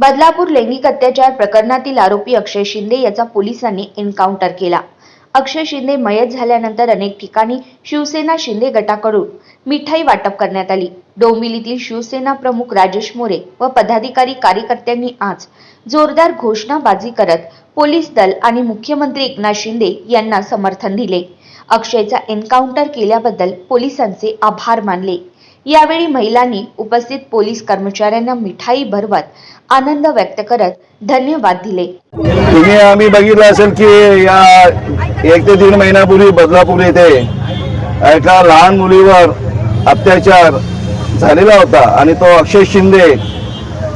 बदलापूर लैंगिक अत्याचार प्रकरणातील आरोपी अक्षय शिंदे याचा पोलिसांनी एन्काउंटर केला. अक्षय शिंदे मयत झाल्यानंतर अनेक ठिकाणी शिवसेना शिंदे गटाकडून मिठाई वाटप करण्यात आली. डोंबिवलीतील शिवसेना प्रमुख राजेश मोरे व पदाधिकारी कार्यकर्त्यांनी आज जोरदार घोषणाबाजी करत पोलीस दल आणि मुख्यमंत्री एकनाथ शिंदे यांना समर्थन दिले. अक्षयचा एन्काउंटर केल्याबद्दल पोलिसांचे आभार मानले. यावेळी महिलांनी उपस्थित पोलीस कर्मचाऱ्यांना मिठाई भरवत आनंद व्यक्त करत धन्यवाद दिले. तुम्ही आम्ही बघितलं असेल की या एक ते दीड महिन्यापूर्वी बदलापूर येथे एका लहान मुलीवर अत्याचार झालेला होता आणि तो अक्षय शिंदे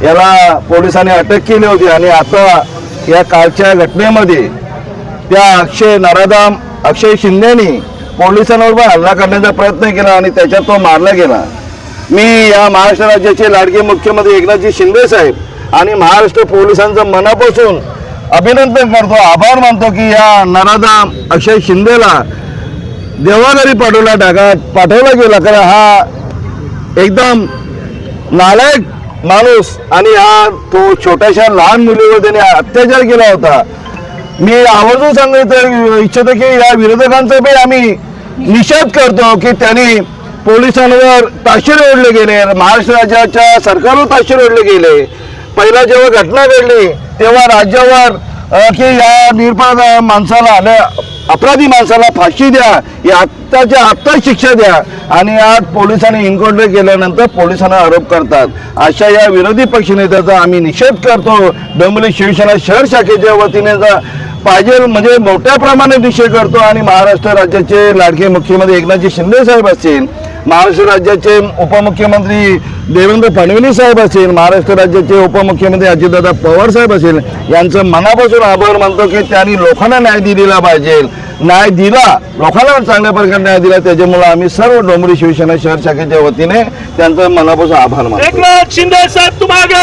याला पोलिसांनी अटक केली होती आणि आता या कालच्या घटनेमध्ये त्या अक्षय नराधाम अक्षय शिंदेनी पोलिसांवर पण हल्ला करण्याचा प्रयत्न केला आणि त्याच्यात तो मारला गेला. मी या महाराष्ट्र राज्याचे लाडके मुख्यमंत्री एकनाथजी शिंदे साहेब आणि महाराष्ट्र पोलिसांचं मनापासून अभिनंदन करतो आभार मानतो की या नराधाम अक्षय शिंदेला देवाघरी पाठवला टाका पाठवला गेला. कारण हा एकदम नालायक माणूस आणि हा तो छोट्याशा लहान मुलीवर त्याने अत्याचार केला होता. मी आवर्जून सांगायचं इच्छितो की या विरोधकांचा पण आम्ही निषेध करतो की त्यांनी पोलिसांवर ताशेर ओढले गेले महाराष्ट्र राज्याच्या सरकारवर ताशेर ओढले गेले. पहिला जेव्हा घटना घडली तेव्हा राज्यावर की या निरपराध माणसाला आल्या अपराधी माणसाला फाशी द्या या आत्ताच्या आत्ता शिक्षा द्या. आणि आज पोलिसांनी एन्काउंटर केल्यानंतर पोलिसांना आरोप करतात. अशा या विरोधी पक्षनेत्याचा आम्ही निषेध करतो. डोंबिवली शिवसेना शहर शाखेच्या वतीने जा- पाहिजे म्हणजे मोठ्या प्रमाणात निषेध करतो आणि महाराष्ट्र राज्याचे लाडके मुख्यमंत्री एकनाथजी शिंदे साहेब असतील महाराष्ट्र राज्याचे उपमुख्यमंत्री देवेंद्र फडणवीस साहेब असतील महाराष्ट्र राज्याचे उपमुख्यमंत्री अजितदादा पवार साहेब असतील यांचं मनापासून आभार मानतो की त्यांनी लोकांना न्याय दिलेला पाहिजे. न्याय दिला लोकांना चांगल्या प्रकारे न्याय दिला त्याच्यामुळे आम्ही सर्व डोंबरी शिवसेना शहर शाखेच्या वतीने त्यांचं मनापासून आभार मानतो. एकनाथ शिंदे साहब तुम आगे